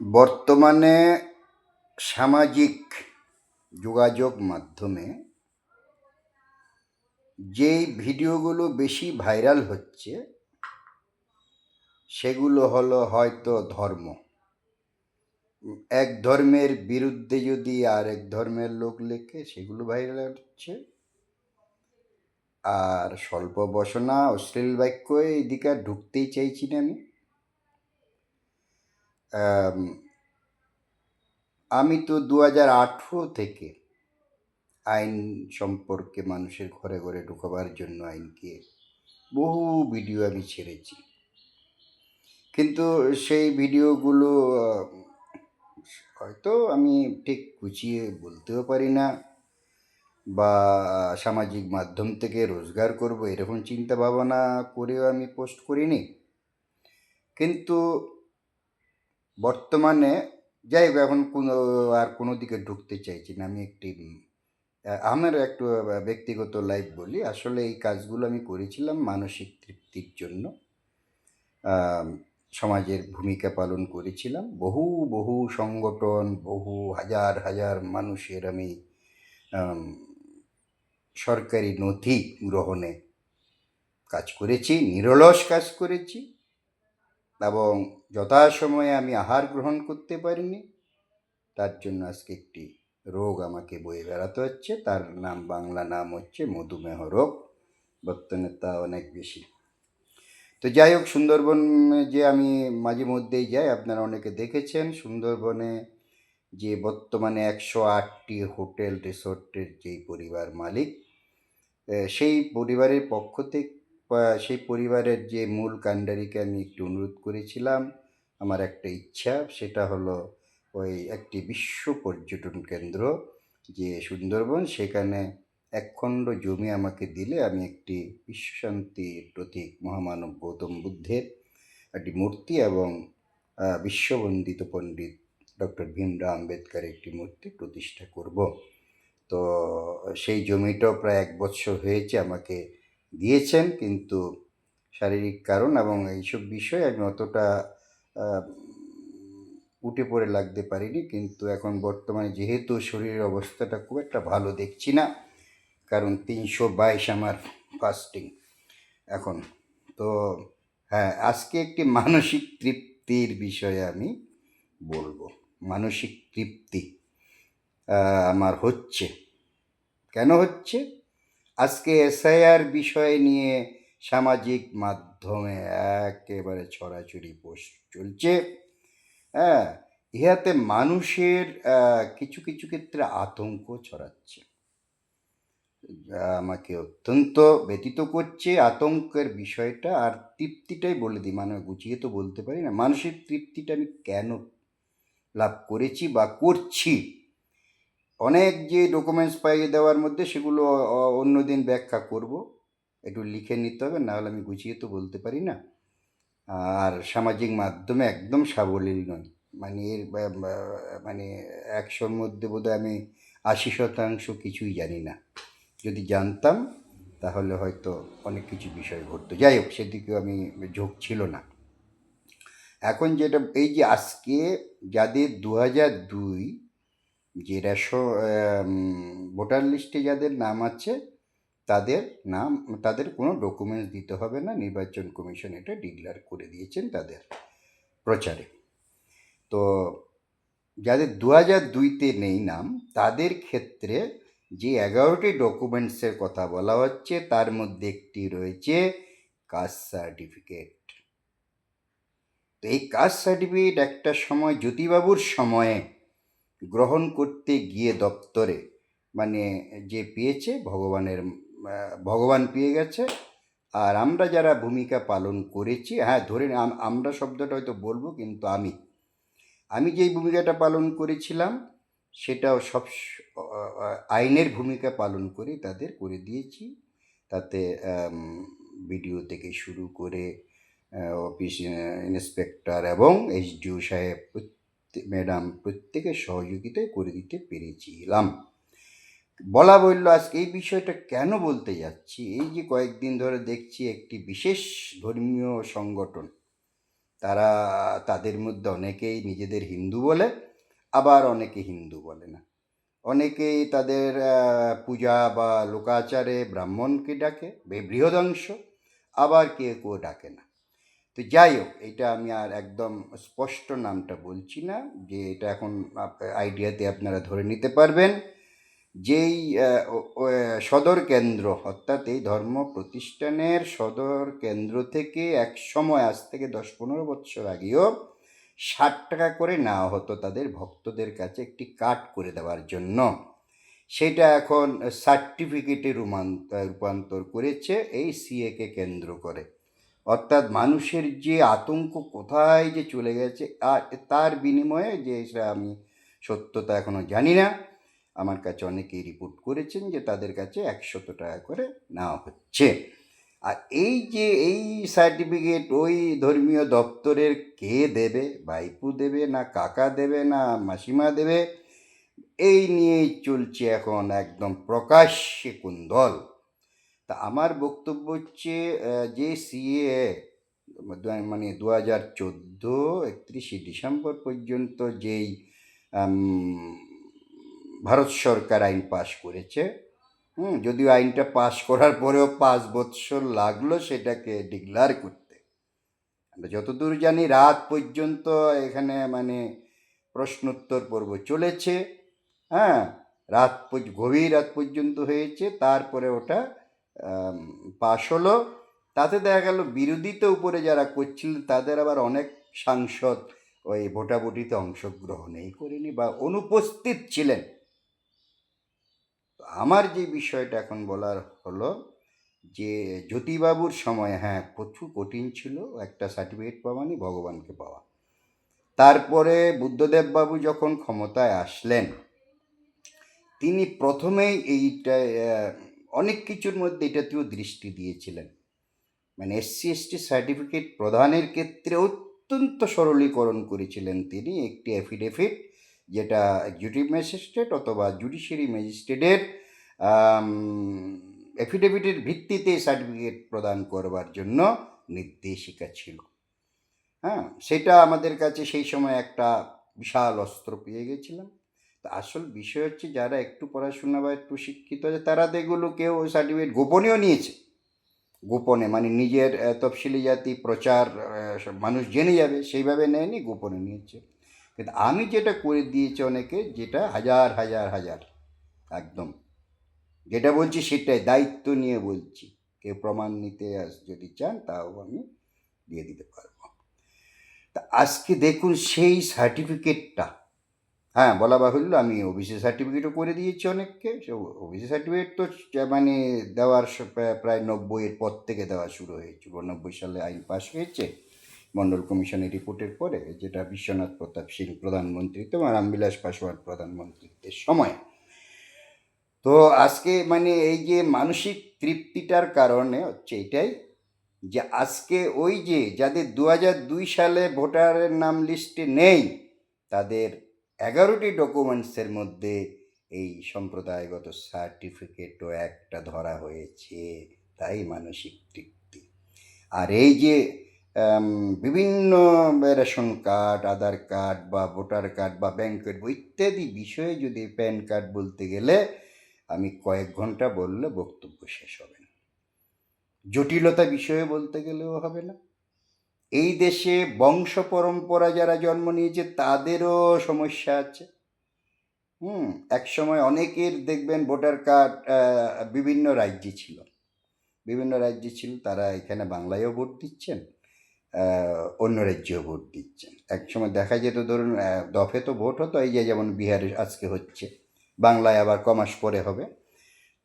বর্তমানে সামাজিক যোগাযোগ মাধ্যমে যেই ভিডিওগুলো বেশি ভাইরাল হচ্ছে, সেগুলো হলো হয়তো ধর্ম। এক ধর্মের বিরুদ্ধে যদি আর এক ধর্মের লোক লেখে, সেগুলো ভাইরাল হচ্ছে। আর স্বল্প বসনা, অশ্লীল বাক্য এইদিকে ঢুকতেই চাইছি না আমি। আম, তো দু হাজার আঠেরো থেকে আইন সম্পর্কে মানুষের ঘরে ঘরে ঢুকাবার জন্য আইনকে বহু ভিডিও আমি ছেড়েছি। কিন্তু সেই ভিডিওগুলো হয়তো আমি ঠিক গুছিয়ে বলতেও পারি না বা সামাজিক মাধ্যম থেকে রোজগার করব এরকম চিন্তা ভাবনা করেও আমি পোস্ট করিনি। কিন্তু বর্তমানে, যাই হোক, এখন কোনো আর কোনো দিকে ঢুকতে চাইছি না। আমি একটি আমার একটু ব্যক্তিগত লাইফ বলি। আসলে এই কাজগুলো আমি করেছিলাম মানসিক তৃপ্তির জন্য। সমাজের ভূমিকা পালন করেছিলাম। বহু বহু সংগঠন, বহু হাজার হাজার মানুষের আমি, সরকারি নথি গ্রহণে কাজ করেছি, নিরলস কাজ করেছি। এবং যথাসময়ে আমি আহার গ্রহণ করতে পারিনি, তার জন্য আজকে একটি রোগ আমাকে বয়ে বেড়াতে হচ্ছে। তার নাম, বাংলা নাম হচ্ছে মধুমেহ রোগ, বর্তমানে তা অনেক বেশি। তো যাই হোক, সুন্দরবন যে আমি মাঝে মধ্যেই যাই, আপনারা অনেকে দেখেছেন, সুন্দরবনে যে বর্তমানে একশো আটটি হোটেল, রিসোর্টের যেই পরিবার মালিক সেই পরিবারের পক্ষ থেকে সেই পরিবারের যে মূল কাণ্ডারিকে আমি একটু অনুরোধ করেছিলাম, আমার একটা ইচ্ছা, সেটা হলো ওই একটি বিশ্ব পর্যটন কেন্দ্র যে সুন্দরবন, সেখানে একখণ্ড জমি আমাকে দিলে আমি একটি বিশ্বশান্তির প্রতীক মহামানব গৌতম বুদ্ধের একটি মূর্তি এবং বিশ্ববন্দিত পণ্ডিত ডক্টর ভীমরাও আম্বেদকর একটি মূর্তি প্রতিষ্ঠা করব। তো সেই জমিটাও প্রায় এক বছর হয়েছে আমাকে দিয়েছেন, কিন্তু শারীরিক কারণ এবং এইসব বিষয়ে আমি অতটা উঠে পড়ে লাগতে পারিনি। কিন্তু এখন বর্তমানে যেহেতু শরীরের অবস্থাটা খুব একটা ভালো দেখছি না, কারণ তিনশো বাইশ আমার ফাস্টিং এখন। তো হ্যাঁ আজকে একটি মানসিক তৃপ্তির বিষয়ে আমি বলব। মানসিক তৃপ্তি আমার হচ্ছে। কেন হচ্ছে? আজকে এসআইআর বিষয় নিয়ে সামাজিক মাধ্যমে একেবারে ছড়াছড়ি পোস্ট চলছে। হ্যাঁ ইহাতে মানুষের কিছু কিছু ক্ষেত্রে আতঙ্ক ছড়াচ্ছে। আমাকে অত্যন্ত ব্যতীত করছে। আতঙ্কের বিষয়টা আর তৃপ্তিটাই বলে দিই। মানে গুছিয়ে তো বলতে পারি না। মানুষের তৃপ্তিটা আমি কেন লাভ করেছি বা করছি? অনেক যে ডকুমেন্টস পাইয়ে দেওয়ার মধ্যে সেগুলো অন্য দিন ব্যাখ্যা করব। একটু লিখে নিতে হবে, নাহলে আমি গুছিয়ে তো বলতে পারি না। আর সামাজিক মাধ্যমে একদম সাবলীল নয় মানে এর মানে একশোর মধ্যে বোধহয় আমি আশি শতাংশ কিছুই জানি না। যদি জানতাম, তাহলে হয়তো অনেক কিছু বিষয় ঘটতো। যাই হোক, সেদিকেও আমি ঝোঁক ছিল না। এখন যেটা, এই যে আজকে যাদের দু হাজার দুই যে রেশো ভোটার লিস্টে যাদের নাম আছে, তাদের নাম, তাদের কোনো ডকুমেন্টস দিতে হবে না, নির্বাচন কমিশন এটা ডিক্লেয়ার করে দিয়েছেন তাদের প্রচারে। তো যাদের দু হাজার দুইতে নেই নাম, তাদের ক্ষেত্রে যে এগারোটি ডকুমেন্টসের কথা বলা হচ্ছে, তার মধ্যে একটি রয়েছে কাস্ট সার্টিফিকেট তো এই কাস্ট সার্টিফিকেট একটা সময় জ্যোতিবাবুর সময়ে গ্রহণ করতে গিয়ে দপ্তরে মানে যে পেয়েছে ভগবানের ভগবান পেয়ে গেছে। আর আমরা যারা ভূমিকা পালন করেছি হ্যাঁ ধরে আমরা শব্দটা হয়তো বলব, কিন্তু আমি। আমি যেই ভূমিকাটা পালন করেছিলাম, সেটাও সব আইনের ভূমিকা পালন করে তাদের করে দিয়েছি। তাতে বিডিও থেকে শুরু করে অফিস ইন্সপেক্টর এবং এইচডিও সাহেব ম্যাডাম প্রত্যেকের সহযোগিতায় করে দিতে পেরেছিলাম। বলা বলল, আজকে এই বিষয়টা কেন বলতে যাচ্ছি? এই যে কয়েকদিন ধরে দেখছি একটি বিশেষ ধর্মীয় সংগঠন। তারা তাদের মধ্যে অনেকেই নিজেদের হিন্দু বলে, আবার অনেকে হিন্দু বলে না। অনেকেই তাদের পূজা বা লোকাচারে ব্রাহ্মণকে ডাকে বৃহদংশ, আবার কেউ কেউ ডাকে না। তো যাই হোক এটা আমি আর একদম স্পষ্ট নামটা বলছি না, যে এটা এখন আইডিয়াতে আপনারা ধরে নিতে পারবেন। যেই সদর কেন্দ্র, অর্থাৎ এই ধর্ম প্রতিষ্ঠানের সদর কেন্দ্র থেকে এক সময় আজ থেকে দশ পনেরো বছর আগেও ষাট টাকা করে নেওয়া হতো তাদের ভক্তদের কাছে একটি কার্ড করে দেওয়ার জন্য। সেটা এখন সার্টিফিকেটে রূপান্তর করেছে, এই সিএকে কেন্দ্র করে। অর্থাৎ মানুষের যে আতঙ্ক কোথায় যে চলে গেছে আর তার বিনিময়ে যে সেটা আমি সত্যতা এখনও জানি না, আমার কাছে অনেকেই রিপোর্ট করেছেন যে তাদের কাছে একশত টাকা করে নেওয়া হচ্ছে। আর এই যে, এই সার্টিফিকেট ওই ধর্মীয় দপ্তরের কে দেবে বাইপু দেবে না কাকা দেবে না মাসিমা দেবে, এই নিয়েই চলছে এখন একদম প্রকাশ্যে কুন্দল। তা আমার বক্তব্য হচ্ছে যে সিএ মানে দু হাজার চোদ্দ একত্রিশে ডিসেম্বর পর্যন্ত যেই ভারত সরকার আইন পাশ করেছে, হুম, যদিও আইনটা পাশ করার পরেও পাঁচ বৎসর লাগল সেটাকে ডিক্লার করতে। আমরা যতদূর জানি রাত পর্যন্ত এখানে মানে প্রশ্নোত্তর পর্ব চলেছে হ্যাঁ রাত গভীর রাত পর্যন্ত হয়েছে, তারপরে ওটা পাশ হলো, তাতে দেখা গেল বিরোধিতা উপরে যারা করছিলেন তাদের আবার অনেক সাংসদ ওই ভোটাভুটিতে অংশগ্রহণই করেনি বা অনুপস্থিত ছিলেন। আমার যে বিষয়টা এখন বলার হলো যে জ্যোতিবাবুর সময় হ্যাঁ প্রচুর কঠিন ছিল, একটা সার্টিফিকেট পাওয়া মানে ভগবানকে পাওয়া। তারপরে বুদ্ধদেব বাবু যখন ক্ষমতায় আসলেন, তিনি প্রথমেই এইটা অনেক কিছুর মধ্যে এটাতেও দৃষ্টি দিয়েছিলেন। মানে এসসি, এসটি সার্টিফিকেট প্রদানের ক্ষেত্রে অত্যন্ত সরলীকরণ করেছিলেন তিনি একটি অ্যাফিডেভিট যেটা এক্সিকিউটিভ ম্যাজিস্ট্রেট অথবা জুডিশিয়ারি ম্যাজিস্ট্রেটের অ্যাফিডেভিটের ভিত্তিতে সার্টিফিকেট প্রদান করবার জন্য নির্দেশিকা ছিল। হ্যাঁ সেটা আমাদের কাছে সেই সময় একটা বিশাল অস্ত্র পেয়ে গেছিলাম। আসল বিষয় হচ্ছে যারা একটু পড়াশোনা বা একটু শিক্ষিত আছে, তারা তো কেউ সার্টিফিকেট গোপনেও নিয়েছে। গোপনে মানে নিজের তফসিলি জাতি, প্রচার মানুষ জেনে যাবে, সেইভাবে নেয়নি, গোপনে নিয়েছে। কিন্তু আমি যেটা করে দিয়েছি অনেকে, যেটা হাজার হাজার হাজার, একদম। যেটা বলছি সেটাই, দায়িত্ব নিয়ে বলছি। কেউ প্রমাণ নিতে যদি চান, তাও আমি দিয়ে দিতে পারব। তা আজকে দেখুন সেই সার্টিফিকেটটা হ্যাঁ বলা বাহুল্য, আমি ওবিসি সার্টিফিকেটও করে দিয়েছি অনেককে। ওবিসি সার্টিফিকেট তো মানে দেওয়ার প্রায়- নব্বইয়ের পর থেকে দেওয়া শুরু হয়েছিল নব্বই সালে আইন পাশ হয়েছে মণ্ডল কমিশনের রিপোর্টের পরে, যেটা বিশ্বনাথ প্রতাপ সিং প্রধানমন্ত্রীত্ব এবং রামবিলাস পাসওয়ান প্রধানমন্ত্রীত্বের সময়। তো আজকে মানে এই যে মানসিক তৃপ্তিটার কারণে হচ্ছে এটাই, যে আজকে ওই যে যাদের দু সালে ভোটারের নাম লিস্টে নেই, তাদের এগারোটি ডকুমেন্টসের মধ্যে এই সম্প্রদায়গত সার্টিফিকেটও একটা ধরা হয়েছে, তাই মানসিক তৃপ্তি। আর এই যে বিভিন্ন রেশন কার্ড, আধার কার্ড বা ভোটার কার্ড বা ব্যাংকের বই ইত্যাদি বিষয়ে যদি প্যান কার্ড বলতে গেলে, আমি কয়েক ঘণ্টা বললে বক্তব্য শেষ হবে না। জটিলতা বিষয়ে বলতে গেলেও হবে না। এই দেশে বংশ পরম্পরা যারা জন্ম নিয়েছে, তাদেরও সমস্যা আছে। হুম, এক সময় অনেকের দেখবেন ভোটার কার্ড বিভিন্ন রাজ্যে ছিল। বিভিন্ন রাজ্যে ছিল, তারা এখানে বাংলায়ও ভোট দিচ্ছেন অন্য রাজ্যেও ভোট দিচ্ছেন। এক সময় দেখা যেত, ধরুন দফে তো ভোট হতো, এই যে যেমন বিহারে আজকে হচ্ছে, বাংলায় আবার কমাস পরে হবে।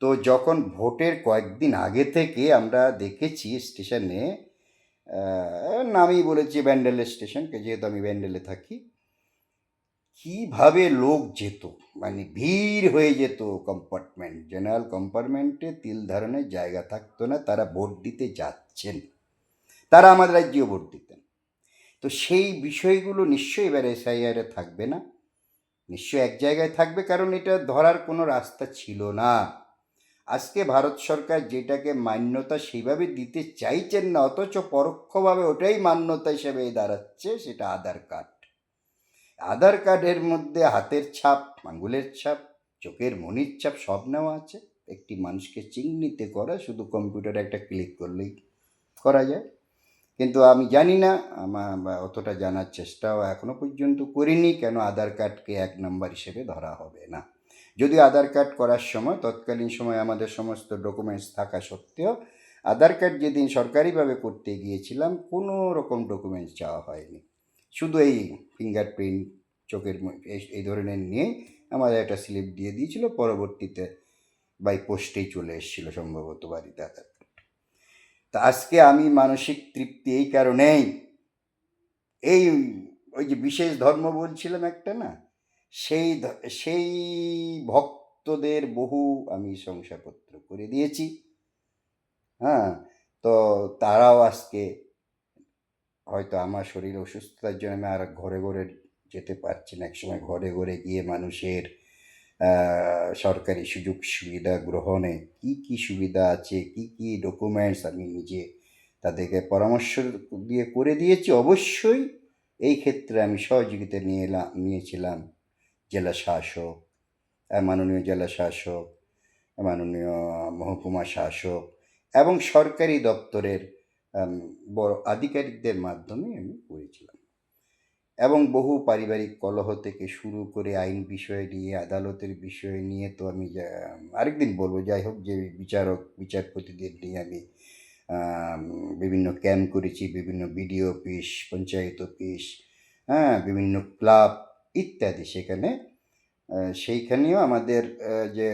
তো যখন ভোটের কয়েকদিন আগে থেকে আমরা দেখেছি স্টেশনে নামই বলেছি ব্যান্ডেল স্টেশনকে, যেহেতু আমি ব্যান্ডেলে থাকি। কীভাবে লোক যেত মানে ভিড় হয়ে যেত কম্পার্টমেন্ট জেনারেল কম্পার্টমেন্টে তিল ধারণের জায়গা থাকতো না, তারা ভোট দিতে যাচ্ছেন। তারা আমাদের রাজ্যেও ভোট দিতেন। তো সেই বিষয়গুলো নিশ্চয়ই এবার এসআইআরে থাকবে না। নিশ্চয়ই এক জায়গায় থাকবে, কারণ এটা ধরার কোনো রাস্তা ছিল না। আজকে ভারত সরকার যেটাকে মান্যতা সেইভাবে দিতে চাইছেন না, অথচ পরোক্ষভাবে ওটাই মান্যতা হিসেবে দাঁড়াচ্ছে, সেটা আধার কার্ড। আধার কার্ডের মধ্যে হাতের ছাপ আঙ্গুলের ছাপ, চোখের মনির ছাপ সব নেওয়া আছে। একটি মানুষকে চিহ্নিত করা, শুধু কম্পিউটারে একটা ক্লিক করলেই করা যায়। কিন্তু আমি জানি না আমার অতটা জানার চেষ্টাও এখনও পর্যন্ত করিনি, কেন আধার কার্ডকে এক নম্বর হিসেবে ধরা হবে না। যদিও আধার কার্ড করার সময়, তৎকালীন সময় আমাদের সমস্ত ডকুমেন্টস থাকা সত্ত্বেও, আধার কার্ড যেদিন সরকারিভাবে করতে গিয়েছিলাম, কোনো রকম ডকুমেন্টস চাওয়া হয়নি। শুধু এই ফিঙ্গারপ্রিন্ট চোখের এই- এই ধরনের নিয়ে আমাদের একটা স্লিপ দিয়ে দিয়েছিল, পরবর্তীতে বাই পোস্টেই চলে এসেছিল সম্ভবত বাড়িতে আধার কার্ড। তা আজকে আমি মানসিক তৃপ্তি এই কারণেই, এই, ওই যে বিশেষ ধর্ম বলছিলাম একটা না সেই সেই ভক্তদের বহু আমি শংসাপত্র করে দিয়েছি। হ্যাঁ তো তারাও আজকে হয়তো আমার শরীর অসুস্থতার জন্য আমি আর ঘরে ঘরে যেতে পারছি না। একসময় ঘরে ঘরে গিয়ে মানুষের সরকারি সুযোগ সুবিধা গ্রহণে কি কি সুবিধা আছে, কি কি ডকুমেন্টস আমি নিজে তাদেরকে পরামর্শ দিয়ে করে দিয়েছি। অবশ্যই এই ক্ষেত্রে আমি সহযোগিতা নিয়ে এলাম, নিয়েছিলাম। জেলা শাসক মাননীয় জেলা শাসক মাননীয় মহকুমা শাসক এবং সরকারি দপ্তরের বড় আধিকারিকদের মাধ্যমে আমি করেছিলাম। এবং বহু পারিবারিক কলহ থেকে শুরু করে আইন বিষয় নিয়ে, আদালতের বিষয় নিয়ে তো আমি আরেকদিন বলব, যাই হোক যে বিচারক, বিচারপতিদের নিয়ে আমি, বিভিন্ন ক্যাম্প করেছি, বিভিন্ন বিডিও অফিস, পঞ্চায়েত অফিস হ্যাঁ বিভিন্ন ক্লাব ইত্যাদি। সেখানে সেইখানেও আমাদের যে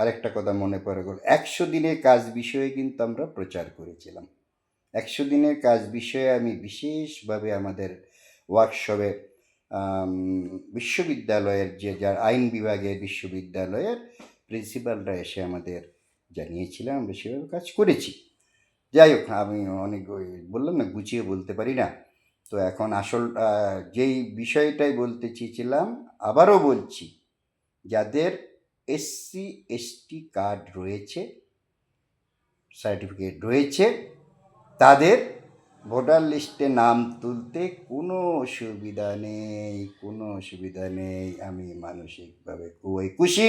আরেকটা কথা মনে পড়ে গেল, একশো দিনের কাজ বিষয়ে কিন্তু আমরা প্রচার করেছিলাম। একশো দিনের কাজ বিষয়ে আমি বিশেষভাবে আমাদের ওয়ার্কশপে বিশ্ববিদ্যালয়ের যে, যার আইন বিভাগের বিশ্ববিদ্যালয়ের প্রিন্সিপালরা এসে আমাদের জানিয়েছিলাম আমরা সেভাবে কাজ করেছি। যাই হোক, আমি অনেক বললাম না, গুছিয়ে বলতে পারি না। তো এখন আসল যেই বিষয়টাই বলতে চেয়েছিলাম, আবারও বলছি, যাদের এসসি এসটি কার্ড রয়েছে সার্টিফিকেট রয়েছে, তাদের ভোটার লিস্টে নাম তুলতে কোনো অসুবিধা নেই, কোনো অসুবিধা নেই। আমি মানসিকভাবে খুবই খুশি।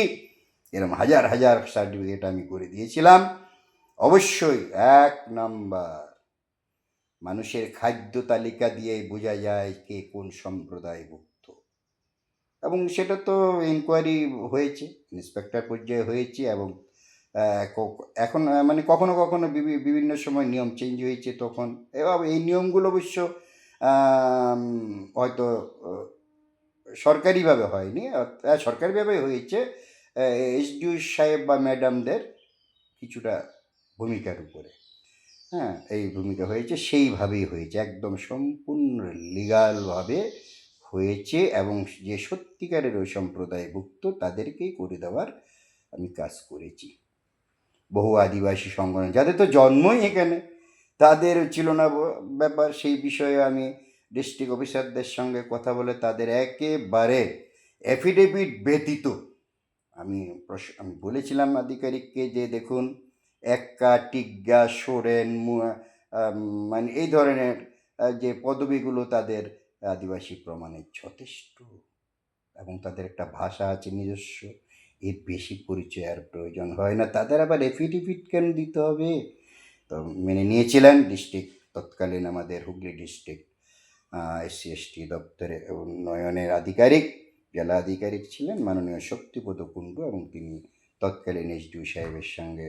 এরকম হাজার হাজার সার্টিফিকেট আমি করে দিয়েছিলাম। অবশ্যই এক নাম্বার মানুষের খাদ্য তালিকা দিয়ে বোঝা যায় কে কোন সম্প্রদায়ভুক্ত এবং সেটা তো ইনকোয়ারি হয়েছে ইন্সপেক্টর পর্যায়ে হয়েছে এবং এখন মানে কখনো কখনো বিভি- বিভিন্ন সময় নিয়ম চেঞ্জ হয়েছে তখন। এবং এই নিয়মগুলো অবশ্য হয়তো সরকারিভাবে হয়নি সরকারিভাবে হয়েছে এসডিও সাহেব বা ম্যাডামদের কিছুটা ভূমিকার উপরে। হ্যাঁ এই ভূমিকা হয়েছে, সেইভাবেই হয়েছে, একদম সম্পূর্ণ লিগালভাবে হয়েছে এবং যে সত্যিকারের ওই সম্প্রদায়ভুক্ত তাদেরকেই করে দেওয়ার আমি কাজ করেছি। বহু আদিবাসী সংগঠন, যাদের তো জন্মই এখানে, তাদের ছিল না ব্যাপার, সেই বিষয়ে আমি ডিস্ট্রিক্ট অফিসারদের সঙ্গে কথা বলে তাদের একেবারে অ্যাফিডেভিট ব্যতীত আমি আমি বলেছিলাম আধিকারিককে যে দেখুন এক্কা টিগ্গা সোরেন মানে এই ধরনের যে পদবিগুলো তাদের আদিবাসী প্রমাণে যথেষ্ট এবং তাদের একটা ভাষা আছে নিজস্ব, এর বেশি পরিচয় আর প্রয়োজন হয় না। তাদের আবার এফিডেভিট কেন দিতে হবে? তো মেনে নিয়েছিলেন ডিস্ট্রিক্ট তৎকালীন আমাদের হুগলি ডিস্ট্রিক্ট এসসি, এসটি দপ্তরে উন্নয়নের আধিকারিক, জেলা আধিকারিক ছিলেন মাননীয় শক্তিপদ কুণ্ডু এবং তিনি তৎকালীন এসডিও সাহেবের সঙ্গে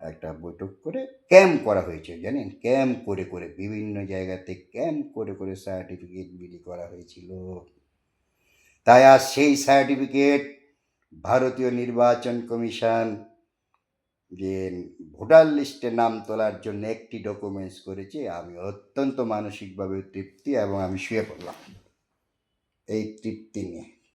একটা বৈঠক করে ক্যাম্প করা হয়েছে, জানেন? ক্যাম্প করে করে, বিভিন্ন জায়গাতে ক্যাম্প করে করে সার্টিফিকেট বিলি করা হয়েছিল। তাই আজ সেই সার্টিফিকেট ভারতীয় নির্বাচন কমিশন যে ভোটার লিস্টে নাম তোলার জন্য একটি ডকুমেন্টস করেছে, আমি অত্যন্ত মানসিকভাবে তৃপ্তি এবং আমি শুয়ে পড়লাম। এই তৃপ্তি নিয়ে।